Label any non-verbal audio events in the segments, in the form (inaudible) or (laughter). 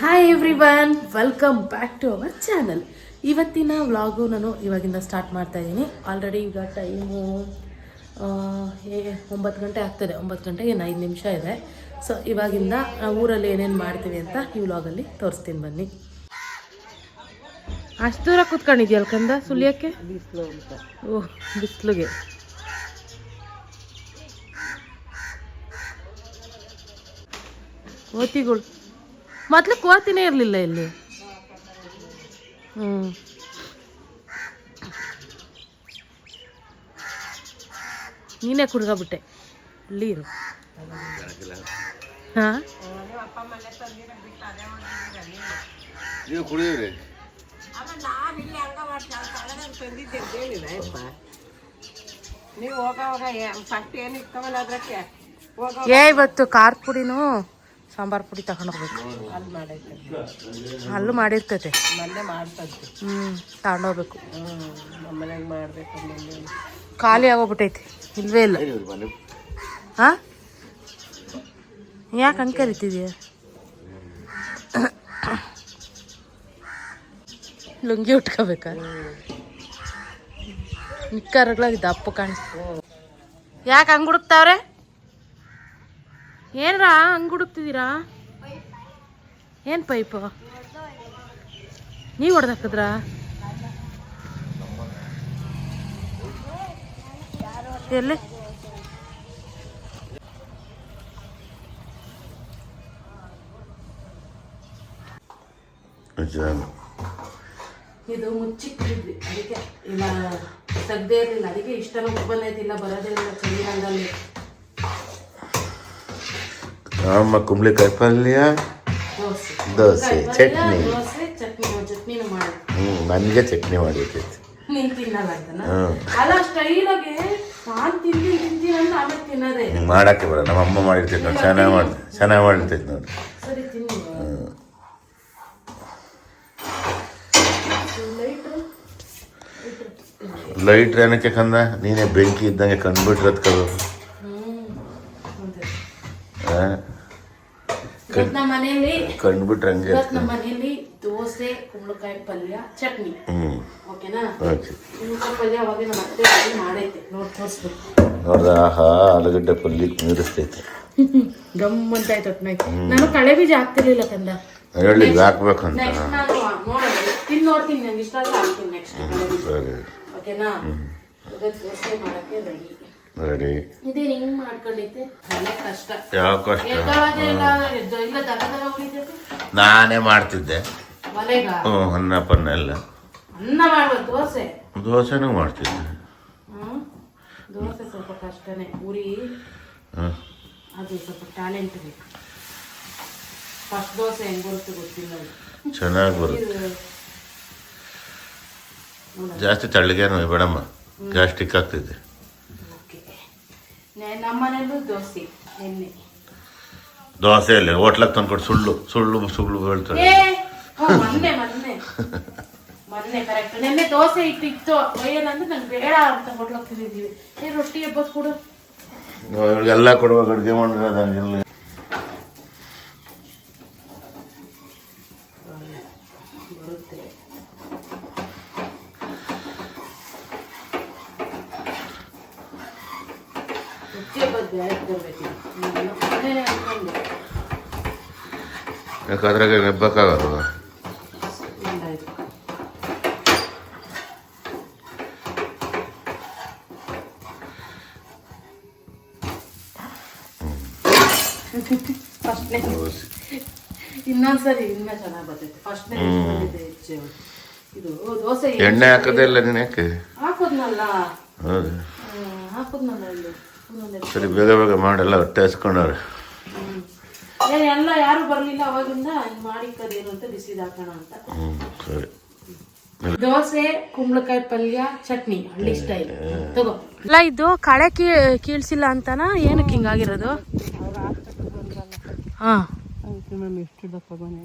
Hi everyone welcome back to our channel ಇವತ್ತಿನ vlog ನಾನು ಇವಾಗಿಂದ ಸ್ಟಾರ್ಟ್ ಮಾಡ್ತಾ ಇದ್ದೀನಿ ಆಲ್ರೆಡಿ ಈಗ ಟೈಮು ಒಂಬತ್ತು ಗಂಟೆ ಆಗ್ತದೆ. ಒಂಬತ್ತು ಗಂಟೆಗೆ ಏನು ಐದು ನಿಮಿಷ ಇದೆ. ಸೊ ಇವಾಗಿಂದ ಊರಲ್ಲಿ ಏನೇನು ಮಾಡ್ತೀವಿ ಅಂತ ಈ ವ್ಲಾಗಲ್ಲಿ ತೋರಿಸ್ತೀನಿ ಬನ್ನಿ. ಅಷ್ಟು ದೂರ ಕೂತ್ಕೊಂಡಿದ್ಯಲ್ಲ ಕಂದ ಸುಲಿಯೋಕ್ಕೆ? ಓಹ್ ಬಿಸಿಲುಗೆ. ಕೋತಿಗಳು ಮೊದಲು ಕೋತಿನೇ ಇರಲಿಲ್ಲ ಇಲ್ಲಿ. ಹ್ಞೂ ನೀನೇ ಕುಡ್ಕೊಬಿಟ್ಟೆ ಇಲ್ಲಿ ಇರು. ಹಾಂ? ಏ ಇವತ್ತು ಖಾರ ಪುಡಿನೂ ಸಾಂಬಾರು ಪುಡಿ ತಗೊಂಡು ಹೋಗ್ಬೇಕು ಅಲ್ಲಿ ಮಾಡೈತೆ ಅಲ್ಲೂ ಮಾಡಿರ್ತೈತೆ ಮೊನ್ನೆ ಹ್ಞೂ ತಗೊಂಡೋಗ್ಬೇಕು. ಹ್ಞೂ ನಮ್ಮ ಮನೆಗೆ ಮಾಡ್ಬೇಕು ಮೊನ್ನೆ ಖಾಲಿ ಆಗೋಗ್ಬಿಟ್ಟೈತೆ. ಇಲ್ವೇ ಇಲ್ಲ. ಹಾಂ ಯಾಕೆ ಹಂಗೆ ಕರಿತಿದ್ಯಾ? ಲುಂಗಿ ಉಟ್ಕೋಬೇಕಾ? ನಿಕ್ಕರ್ಗಳಾಗಿ ದಪ್ಪ ಕಾಣಿಸ್ತು. ಯಾಕೆ ಹಂಗೆ ಹುಡುಕ್ತಾವ್ರೆ? ಏನ್ರಾ ಹಂಗೆ ಹುಡುಕ್ತಿದ್ದೀರಾ? ಏನು ಪೈಪು? ನೀವು ಹೊಡೆದಾಕಿದ್ರಾ? ಎಲ್ಲಿ? ಇದು ಮುಚ್ಚಿಟ್ಟಿದ್ವಿ. ಅದಕ್ಕೆ ಇಲ್ಲ ತೆಗ್ದೇ ಇರಲಿಲ್ಲ. ಅದಕ್ಕೆ ಇಷ್ಟನೂ ಬಂದೈತಿಲ್ಲ ಬರೋದೇ ಇಲ್ಲ ಚಳಿಗಾಲದಲ್ಲಿ ನಮ್ಮ ಕುಂಬಳಿಕಾಯಿ ಪಲ್ಯ ದೋಸೆ. ಚಟ್ನಿ. ಹ್ಞೂ ನನಗೆ ಚಟ್ನಿ ಮಾಡಿರ್ತೈತಿ ಮಾಡಕ್ಕೆ ಬರ ನಮ್ಮ ಅಮ್ಮ ಮಾಡಿರ್ತೈತ್ ನೋಡಿ. ಚೆನ್ನಾಗಿ ಮಾಡ್ತೈತೆ ಚೆನ್ನಾಗಿ ಮಾಡಿರ್ತೈತೆ ನೋಡಿ. ಲೈಟ್ ಏನಕ್ಕೆ ಕಂದ? ನೀನೇ ಬೆಂಕಿ ಇದ್ದಂಗೆ ಕಂಡುಬಿಟ್ರೆ ಕದು ಇವತ್ತು ನಮ್ಮ ಮನೆಯಲ್ಲಿ ಕಂಡ್ಬಿಟ್ರೆ ಹಂಗೆ ಇವತ್ತು ನಮ್ಮ ಮನೆಯಲ್ಲಿ ದೋಸೆ ಕುಂಬಳಕಾಯಿ ಪಲ್ಯ ಚಟ್ನಿ. ಓಕೆನಾ? ಕುಂಬಳಕಾಯಿ ಪಲ್ಯ ಅವಾಗ ನಮ್ಮ ಅತ್ತೆ ಅಡುಗೆ ಮಾಡೈತೆ. ನೋಡಿ ತೋರಿಸ್ಬೇಕು ನೋಡ್ದ ಆಹಾ ಆಲೂಗಡ್ಡೆ ಪಲ್ಯ ಮೀರಿಸ್ತೈತಿ (laughs) ಗಮ್ ಅಂತ ಆಯ್ತು ನಾನು ಕಳೆ ಬೀಜ ಹಾಕ್ತಿರ್ಲಿಲ್ಲ ಕಂದ. ಹೇಳಿ ಹಾಕ್ಬೇಕು ಅಂತ ನೆಕ್ಸ್ಟ್ ನಾನು ನೋಡೋಣ ತಿಂದು ನೋಡ್ತೀನಿ ನಂಗೆ ಇಷ್ಟ ಆದ್ರೆ ಹಾಕ್ತೀನಿ ನೆಕ್ಸ್ಟ್ ಕಳೆ ಬೀಜ. ಸರಿ. ಓಕೆನಾ? ದೋಸೆ ಮಾಡಕ್ಕೆ ರೆಡಿ ಕಷ್ಟ. ಯಾವ ಕಷ್ಟ? ನಾನೇ ಮಾಡ್ತಿದ್ದೆ. ಮನೆಗ ಹ್ಞೂ ಅನ್ನ ಪನ್ನ ಎಲ್ಲ. ಅನ್ನ ಮಾಡ್ಬೋದು ದೋಸೆ? ದೋಸೆನೂ ಮಾಡ್ತಿದ್ದೆ. ಹ್ಮ್. ದೋಸೆ ಸ್ವಲ್ಪ ಕಷ್ಟನೇ. ಪೂರಿ? ಹ್ಞೂ ಅದು ಸ್ವಲ್ಪ ಟ್ಯಾಲೆಂಟ್ ಬೇಕು. ಫಸ್ಟ್ ದೋಸೆ ಹೆಂಗ್ ಬರುತ್ತೆ ಗೊತ್ತಿಲ್ಲ ಚೆನ್ನಾಗಿ ಬರುತ್ತೆ. ಜಾಸ್ತಿ ತಳ್ಳಗೇನು ಬೇಡಮ್ಮ. ಗ್ಯಾಸ್ಟಿಕ್ ಆಗ್ತಿದೆ. ಓಕೆ ನಮ್ಮ ಮನೇಲೂ ದೋಸೆ ಅಲ್ಲ ದೋಸೆ ಅಲ್ಲಿ ಹೋಟ್ಲಾಗ ತಂದ್ಕೊಟ್ಟು ಸುಳ್ಳು ಸುಳ್ಳು ಸುಳ್ಳು ಹೇಳ್ತಾರೆ. ಮೊನ್ನೆ ಮೊನ್ನೆ. ಮೊನ್ನೆ ಕರೆಕ್ಟ್ ನೆನ್ನೆ ದೋಸೆ ಇಟ್ಟಿತ್ತು ಏನಂದ್ರೆ ನಂಗೆ ಬೇಡ ಅಂತ ಹೋಟ್ಲಕ್ಕೆ ತಿಂದಿದ್ದೀವಿ. ಏ ರೊಟ್ಟಿ ಹಬ್ಬದ ಕೊಡು. ಎಲ್ಲ ಕೊಡುವಾಗ ಅಡುಗೆ ಮಾಡಿರೋದಂಗಿಲ್ಲ ಬರುತ್ತೆ ರೊಟ್ಟಿ ಎಬ್ಬತ್ ಬೇರೆ ಕೊಡ್ಬೇಕು ಮೊನ್ನೆ ಅನ್ಕೊಂಡೆ ಯಾಕೆ ಅದ್ರಾಗ ನೆಬ್ಬಕ್ಕಾಗಲ್ಲ ಇಲ್ಲಾಯ್ತು ಫಸ್ಟ್ನೇ ದೋಸೆ ಇನ್ನೊಂದ್ಸರಿ ಇನ್ನ ಚೆನ್ನಾಗಿ ಬರ್ತೈತೆ. ಫಸ್ಟ್ನೇ ಹೆಚ್ಚು. ಇದು ದೋಸೆ ಎಣ್ಣೆ ಹಾಕದೆ ಇಲ್ಲ ನೀನು ಯಾಕೆ? ಹಾಕೋದ್ನಲ್ಲ? ಹೌದು. ಹ್ಮ್, ಹಾಕೋದ್ನಲ್ಲ ಇಲ್ಲಿ. ಸರಿ ಬೇಗ ಬೇಗ ಮಾಡಲ್ಲ ಹೊಟ್ಟೆ ಹಸ್ಕೊಂಡವ್ರೆ. ಎಲ್ಲ ಯಾರು ಬರಲಿಲ್ಲ ಅವಾಗಿಂದ ಮಾಡಿಕ್ಕದೇನು ಅಂತ ಅಂತ. ಹ್ಞೂ ಸರಿ. ದೋಸೆ ಕುಂಬಳಕಾಯಿ ಪಲ್ಯ ಚಟ್ನಿ ಹಳ್ಳಿ ಸ್ಟೈಲ್ ತಗೋ. ಅಲ್ಲ ಇದು ಕಳೆ ಕೀ ಕೀಳ್ಸಿಲ್ಲ ಅಂತಾನ? ಏನಕ್ಕೆ ಹಿಂಗಾಗಿರೋದು ಹಾಂ. ಎಷ್ಟು ದಪ್ಪ ಬನ್ನಿ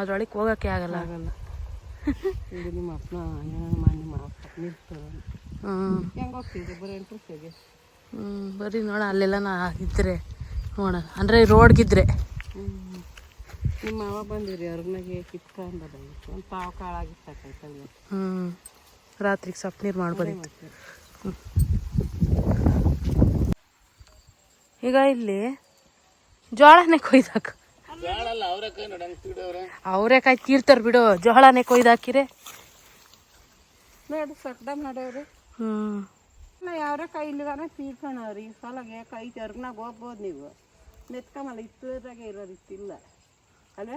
ಅದ್ರೊಳಗೆ ಹೋಗಕ್ಕೆ ಆಗಲ್ಲ. ಆಗಲ್ಲ. (laughs) ಈಗ ನಿಮ್ಮ ಮಾಡಿ ಹೆಂಗೆ ಹೋಗ್ತಿದ್ದೆ ಬರೀ ಇಂಟ್ರೆಸ್ಟಿಗೆ ಹ್ಮ್ ಬರ್ರಿ ನೋಡ ಅಲ್ಲೆಲ್ಲ ನಾ ಇದ್ರೆ. ನೋಡ ಅಂದ್ರೆ ರೋಡ್ಗಿದ್ರೆ. ನಿಮ್ಮ ಮಾವ ಬಂದಿರಿ ಅವ್ರನ್ನಾಗೆ ಕಿತ್ಕೊಂಡ್ ಬಂದಿತ್ತು ಒಂದು ಪಾವು ಹ್ಞೂ ರಾತ್ರಿಗೆ ಸೊಪ್ಪು ನೀರು ಮಾಡ್ಬೋದಿತ್ತು. ಈಗ ಇಲ್ಲಿ ಜೋಳನೇ ಕೊಯ್ದಾಕ. ಅವರೇಕಾಯಿ ತೀರ್ತಾರ ಬಿಡು ಜೋಳನೇ ಕೊಯ್ದಾಕಿರೆ. ಹ್ಮ್ ಸಡ್ಡ ಮಾಡವ್ರಿ ಹ್ಞೂ ನಾ ಯಾವ್ರ ಕೈ ಇಲ್ಲಿಗಾನ ತೀರ್ಕೊಳವ್ರಿ ಈ ಸಲಗೆ ಕೈ ತೆರ್ನಾಗ ಹೋಗ್ಬೋದು ನೀವು. ನೆತ್ಕೊಂಬಲ್ಲ ಇತ್ತರಾಗೆ ಇರೋರು ಇತ್ತಿಲ್ಲ. ಅಲ್ಲ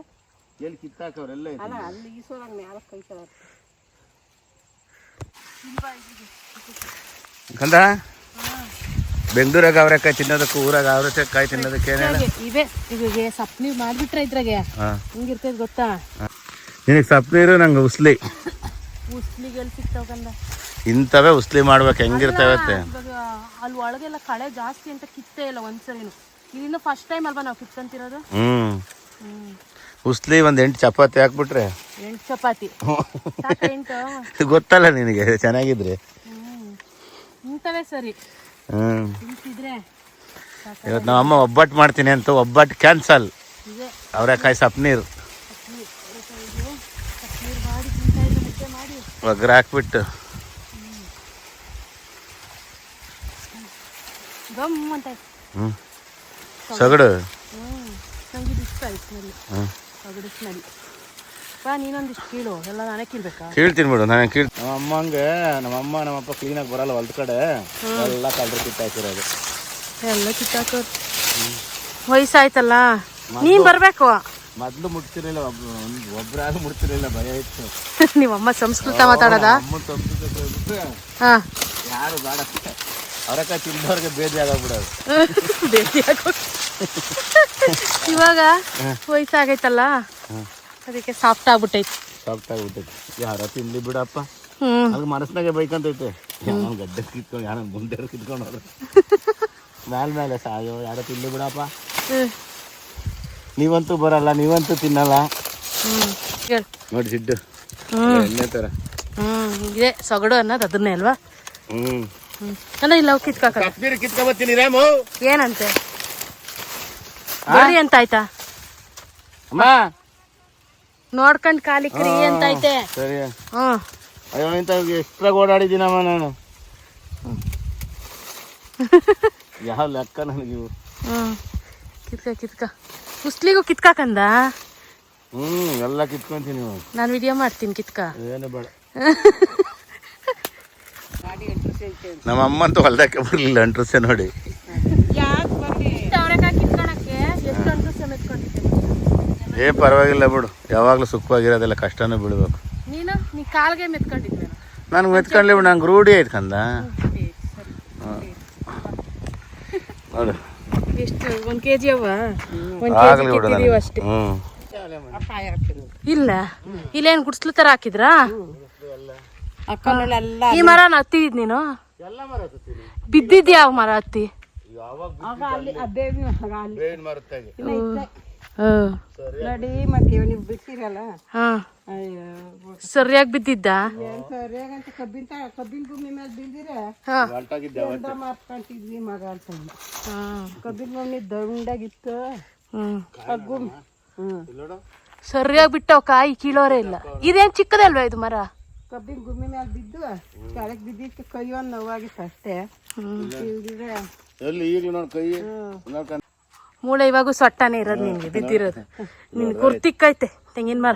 ಎಲ್ಲಿ ಕಿತ್ತಾಕವ್ರೆಲ್ಲ ಅಲ್ಲ ಅಲ್ಲಿ ಈ ಸೋಲಾಗ ಮ್ಯಾಲ ಕೈ ಕೆಳಗೆ ಕಂದ ಬೆಂಗಳೂರಾಗ ಅವರೆಕಾಯಿ ತಿನ್ನೋದಕ್ಕೂ ಊರಾಗ ಅವರೆಕಾಯಿ ತಿನ್ನೋದಕ್ಕೆ ಇವೆ. ಇವಾಗ ಸೊಪ್ಪು ನೀರು ಮಾಡಿಬಿಟ್ರೆ ಇದ್ರಾಗೆ. ಹಿಂಗಿರ್ತೈತೆ ಗೊತ್ತಾ? ನಿನಗೆ ಸಪ್ನೀರು ನಂಗೆ ಉಸ್ಲಿ. ಉಸ್ಲಿಗೆ ಎಲ್ಲಿ ಸಿಗ್ತಾವ ಕಂದ ಇಂಥವೇ ಉಸ್ಲಿ ಮಾಡ್ಬೇಕು ಹೆಂಗಿರ್ತಾವೆ ಇವಾಗ ಅಲ್ಲಿ ಒಳಗೆಲ್ಲ ಕಳೆ ಜಾಸ್ತಿ ಅಂತ ಕಿತ್ತೇ ಇಲ್ಲ ಒಂದ್ಸರಿನು. ಫಸ್ಟ್ ಟೈಮ್ ಅಲ್ವಾ ನಾವು ಕಿತ್ಕೊಂತಿರೋದು ಹ್ಞೂ ಹ್ಮ್. ಉಸ್ಲಿ ಒಂದು ಎಂಟು ಚಪಾತಿ ಹಾಕ್ಬಿಟ್ರೆ. ಎಂಟು ಚಪಾತಿ. ಸಾಕ ಎಂಟು. ಗೊತ್ತಲ್ಲ ನಿನಗೆ ಚೆನ್ನಾಗಿದ್ರೆ. ಹ್ಮ್. ಇಂಥವೇ ಸರಿ. ಇವತ್ತು ನಮ್ಮ ಅಮ್ಮ ಒಬ್ಬಟ್ಟು ಮಾಡ್ತೀನಿ ಅಂತ ಒಬ್ಬಟ್ಟು ಕ್ಯಾನ್ಸಲ್ ಇದೆ. ಅವರೆಕಾಯಿ ಸಪ್ನೀರು. ನೀರು ಮಾಡಿ ತಿಂತಾ ಇದ್ರೆ ಮುದ್ದೆ ಮಾಡಿ. ಒಗ್ಗರೆ ಹಾಕ್ಬಿಟ್ಟು. ಗಮ್ ಅಂತ ಹ್ಞೂ ಸಗಡು. ಹ್ಮ್. ನಂಗೆ ಇದು ಇಷ್ಟ ಆಯ್ತು ಸ್ಮೆಲ್ ಹ್ಞೂ ಅಗಡಿ ಸ್ಮೆಲ್. ಬಾ ನೀನೊಂದಿಷ್ಟು ಕೀಳು. ಎಲ್ಲ ನಾನೇ ಕೀಳ್ಬೇಕಾ? ಕೀಳ್ತೀನಿ ಬಿಡು ನಾನು ಕೀಳ್ ನಮ್ಮ ಅಮ್ಮಂಗೆ ನಮ್ಮ ಅಮ್ಮ ನಮ್ಮಪ್ಪ ಕ್ಲೀನಾಗಿ ಬರಲ್ಲ ಹೊಲ್ದ ಕಡೆ. ಎಲ್ಲ ಕಲ್ರು ಕಿತ್ತಾಕಿರೋದು. ಎಲ್ಲ ಕಿತ್ತಾಕ ವಯಸ್ಸಾಯ್ತಲ್ಲ? ನೀನ್ ಬರ್ಬೇಕು. ಮೊದ್ಲು ಮುಟ್ತಿರಲಿಲ್ಲ ಒಬ್ರಾಗ ಒಬ್ಬರಾಗ ಮುಟ್ತಿರಲಿಲ್ಲ ಭಯ ಇತ್ತು. (laughs) ನಿಮ್ಮಮ್ಮ ಸಂಸ್ಕೃತ ಮಾತಾಡೋದ? ಅಮ್ಮ ಸಂಸ್ಕೃತ ಕೇಳ್ಬಿಟ್ರೆ ಹಾ. ಯಾರು ಬೇಡ. ಅವರಕ್ಕ ತಿಂದವ್ರಿಗೆ ಬೇದಿ ಆಗೋಗ್ಬಿಡೋದು ಭೇಟಿಯಾಗೋ (laughs) ಇವಾಗ ವಯಸ್ಸಾಗೈತಲ್ಲ? ಅದಕ್ಕೆ ಸಾಫ್ಟ್ ಆಗ್ಬಿಟ್ಟೈತಿ. ಸಾಫ್ಟ್ ಆಗ್ಬಿಟ್ಟೈತಿ. ಯಾರ ತಿನ್ಲಿ ಬಿಡಪ್ಪ. ಅದು ಮನಸ್ಸಿನಾಗೆ ಬೈಕಂತೈತೆ. ಗಡ್ಡೆ ಕಿತ್ಕೊಂಡು ಯಾರೋ ಮುಂದೆ ಕಿತ್ಕೊಂಡು ಹೋದ್ರೆ. ಮ್ಯಾಲ ಮೇಲೆ ಸಾಯೋ ಯಾರ ತಿನ್ಲಿ ಬಿಡಪ್ಪ. ನೀವಂತೂ ಬರಲ್ಲ ನೀವಂತೂ ತಿನ್ನಲ್ಲ. ನೋಡಿ ಸಿಡ್ಡು. ಹ್ಮ್. ಎಣ್ಣೆ ಥರ ಹ್ಮ್. ಇದೆ ಸೊಗಡು ಅನ್ನೋದು ಅದನ್ನೇ ಅಲ್ವಾ? ಹ್ಞೂ ಹ್ಮ್. ಅಲ್ಲ ಇಲ್ಲ ಕಿತ್ಕಾಕ ಕಿತ್ಕೊಬತ್ತೀನಿ ಏನಂತೆ? ಬರಿ ಅಂತ ಆಯ್ತಾ ಅಮ್ಮ ನೋಡ್ಕೊಂಡ್ ಕಾಲಿ ಕ್ರಿ ಅಂತ ಐತೆ ಸರಿ. ಹ್ಮ್ ಅಯ್ಯೋ ಇಂತ ಎಷ್ಟ್ರಾಗ ಓಡಾಡಿದ್ದೀನಮ್ಮ ನಾನು. (laughs) ಯಾವ ಲೆಕ್ಕ ನನಗೆ ಇವು ಹ್ಮ್ ಕಿತ್ಕ ಕಿತ್ಕ. ಉಸ್ಲಿಗೂ ಕಿತ್ಕಾಕಂದ ಹ್ಮ್ ಎಲ್ಲ ಕಿತ್ಕೊಂತೀನಿ ನಾನು ವಿಡಿಯೋ ಮಾಡ್ತೀನಿ ಕಿತ್ಕ. ಏನು ಬೇಡ. (laughs) ನಮ್ಮ ಅಮ್ಮ ಅಂತೂ ಹೊಲ್ದಕ್ಕೆ ಬರಲಿಲ್ಲ ಅಂಟ್ರಸೆ ನೋಡಿ ಯಾಕೆ ಬರ್ರಿ ಅವರೆಕಾಯಿ ಕಿತ್ಕೊಳಕ್ಕೆ ಎಷ್ಟು ಅಂತ ಸಮೇತ್ಕೊಂಡಿದ್ದೆ ಏ ಪರವಾಗಿಲ್ಲ ಬಿಡು. ಯಾವಾಗಲೂ ಸುಖವಾಗಿರೋದೆಲ್ಲ ಕಷ್ಟನೂ ಬೀಳ್ಬೇಕು ನೀನು? ನೀ ಕಾಲ್ಗೆ ಮೆತ್ಕೊಂಡಿದ್ದೆ ನನಗೆ ಮೆತ್ಕೊಂಡ್ಲಿ ಬಿಡು ನಂಗೆ ರೂಢಿ ಆಯ್ತು ಕಂದ. ನೋಡು. ಎಷ್ಟು ಒಂದ್ ಕೆಜಿ ಅವ? ಒಂದು ಕೆ ಜಿ ಕಿತ್ತಿದೀವಿ ಅಷ್ಟೇ. ಇಲ್ಲ. ಇಲ್ಲೇನ್ ಗುಡ್ಸ್ಲು ತರ ಹಾಕಿದ್ರಾ? ಅಕ್ಕನಲ್ಲೆಲ್ಲ ಈ ಮರ ಹತ್ತಿದ್ ನೀನು? ಬಿದ್ದಿದ್ಯಾವ ಮರ ಬಿದ್ದಿದ್ಯಾ ಯಾವ ಮರ ಹತ್ತಿ ನೋಡಿ ಮತ್ತೆ ನೀವು ಬಿಡ್ತೀರಲ್ಲ? ಹಾ. ಅಯ್ಯೋ. ಸರಿಯಾಗಿ ಬಿದ್ದಿದ್ದ? ಸರಿಯಾಗಂತ ಕಬ್ಬಿನ ತ- ಕಬ್ಬಿನ ಭೂಮಿ ಮೇಲೆ ಬಿದ್ದಿರ ಮಾರ್ಕೊಂತಿದ್ವಿ ಮಗ ಅಂತ ಹಾ. ಕಬ್ಬಿನ ಭೂಮಿ ದಂಡಾಗಿತ್ತು ಹ್ಮ್. ಕಗ್ಗು ಹ್ಮ್. ನೋಡು ಸರಿಯಾಗಿ ಬಿಟ್ಟವ್ ಕಾಯಿ ಕೀಳೋರೇ ಇಲ್ಲ. ಇದೇನ್ ಚಿಕ್ಕದಲ್ವಾ ಇದು ಮರ? ಕಬ್ಬಿನ ಭೂಮಿ ಮೇಲೆ ಬಿದ್ದು ಕೆಳಗೆ ಬಿದ್ದಿತ್ತು. ಕೈ ಒಂದು ನೋವಾಗಿತ್ತು ಅಷ್ಟೇ. ಈಗಲೂ ನೋಡಿ ಕೈ? ಮೂಳೆ ಇವಾಗೂ ಸೊಟ್ಟಾನೆ ಇರೋದು ನಿನ್ಗೆ ಬಿದ್ದಿರೋದು. ನಿನ್ ಕುರ್ತಿಕ್ಕೈತೆ ತೆಂಗಿನ ಮರ.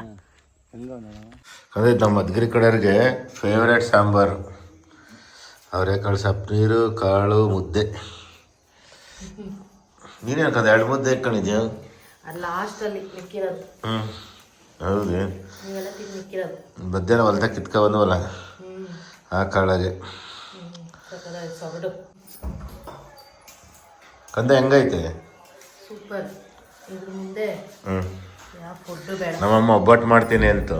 ಅದೇ ನಮ್ಮ ಮದ್ಗಿರಿ ಕಡೆಯವ್ರಿಗೆ ಫೇವ್ರೇಟ್ ಸಾಂಬಾರು. ಅವರೆಕಾಳು ಸೊಪ್ಪು ನೀರು ಕಾಳು ಮುದ್ದೆ. ನೀನು ಯಾಕಂದ್ರೆ ಎರಡು ಮುದ್ದೆ ಇಟ್ಕೊಂಡಿದ್ಯಾ? ಲಾಸ್ಟ್ ಅಲ್ಲಿ ಮಿಕ್ಕಿರೋದು. ಹ್ಞೂ ಹೌದು. ಮಧ್ಯಾಹ್ನ ಹೊಲ್ದಾಗ ಕಿತ್ಕೊ ಬಂದವಲ್ಲ? ಆ ಕಾಳಾಗೆ. ಕಂದ ಹೆಂಗೈತೆ? ಸೂಪರ್ ಇದ್ರ ಮುಂದೆ ಯಾವ ಫುಡ್ ಬೇಡ. ನಮ್ಮಮ್ಮ ಒಬ್ಬಟ್ಟು ಮಾಡ್ತೀನಿ ಅಂತ.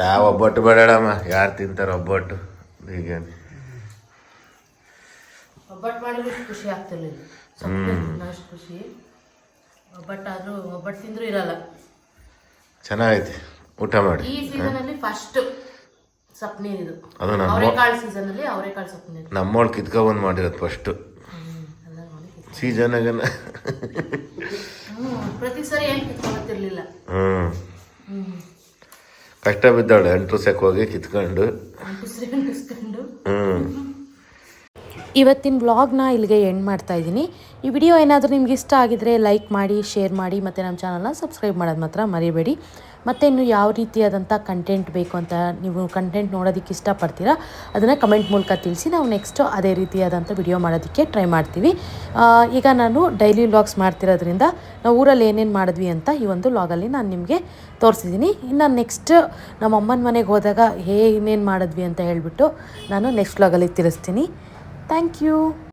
ಯಾವ ಒಬ್ಬಟ್ಟು ಬೇಡಮ್ಮ. ಯಾರು ತಿಂತಾರೆ ಒಬ್ಬಟ್ಟು? ಹೀಗೆ. ಒಬ್ಬಟ್ಟು ಮಾಡಿದ್ರೆ ಖುಷಿ ಆಗ್ತಿರ್ಲಿಲ್ಲ. ಅಷ್ಟು ಖುಷಿ. ಒಬ್ಬಟ್ಟಾದ್ರೂ ಒಬ್ಬಟ್ಟು ತಿಂದ್ರು ಇರಲ್ಲ. ಚೆನ್ನಾಗೈತೆ. ಊಟ ಮಾಡಿ. ಈ ಸೀಸನ್ ಅಲ್ಲಿ ಫಸ್ಟ್ ಅದು ನಮ್ಮ ಅವರೆಕಾಳು ಸೀಸನ್ ಅಲ್ಲಿ ಅವರೆಕಾಳು ಸೊಪ್ಪು ನೀರು ನಮ್ಮೋಳು ಕಿತ್ಕೊಬಂದು ಮಾಡಿರೋದು ಫಸ್ಟು ಹ್ಮ್ ಪ್ರತಿ ಸರಿ ಏನು ಕಿತ್ಕೊಳತಿರ್ಲಿಲ್ಲ ಹ್ಞೂ ಕಷ್ಟ ಬಿದ್ದಾಳೆ ಎಂಟ್ರಸಕ್ಕೆ ಹೋಗಿ ಕಿತ್ಕೊಂಡು. ಹ್ಮ್. ಹ್ಞೂ ಇವತ್ತಿನ ಬ್ಲಾಗ್ನ ಇಲ್ಲಿಗೆ ಎಂಡ್ ಮಾಡ್ತಾ ಇದ್ದೀನಿ. ಈ ವಿಡಿಯೋ ಏನಾದರೂ ನಿಮ್ಗೆ ಇಷ್ಟ ಆಗಿದ್ರೆ ಲೈಕ್ ಮಾಡಿ ಶೇರ್ ಮಾಡಿ ಮತ್ತು ನಮ್ಮ ಚಾನಲ್ನ ಸಬ್ಸ್ಕ್ರೈಬ್ ಮಾಡೋದು ಮಾತ್ರ ಮರಿಬೇಡಿ. ಮತ್ತು ಇನ್ನು ಯಾವ ರೀತಿಯಾದಂಥ ಕಂಟೆಂಟ್ ಬೇಕು ಅಂತ ನೀವು ಕಂಟೆಂಟ್ ನೋಡೋದಕ್ಕೆ ಇಷ್ಟಪಡ್ತೀರಾ, ಅದನ್ನು ಕಮೆಂಟ್ ಮೂಲಕ ತಿಳಿಸಿ. ನಾವು ನೆಕ್ಸ್ಟು ಅದೇ ರೀತಿಯಾದಂಥ ವಿಡಿಯೋ ಮಾಡೋದಕ್ಕೆ ಟ್ರೈ ಮಾಡ್ತೀವಿ. ಈಗ ನಾನು ಡೈಲಿ ವ್ಲಾಗ್ಸ್ ಮಾಡ್ತಿರೋದ್ರಿಂದ ನಾವು ಊರಲ್ಲಿ ಏನೇನು ಮಾಡಿದ್ವಿ ಅಂತ ಈ ಒಂದು ವ್ಲಾಗಲ್ಲಿ ನಾನು ನಿಮಗೆ ತೋರಿಸಿದ್ದೀನಿ. ಇನ್ನು ನೆಕ್ಸ್ಟ್ ನಮ್ಮ ಅಮ್ಮನ ಮನೆಗೆ ಹೋದಾಗ ಏನೇನು ಮಾಡಿದ್ವಿ ಅಂತ ಹೇಳಿಬಿಟ್ಟು ನಾನು ನೆಕ್ಸ್ಟ್ ವ್ಲಾಗಲ್ಲಿ ತಿಳಿಸ್ತೀನಿ. Thank you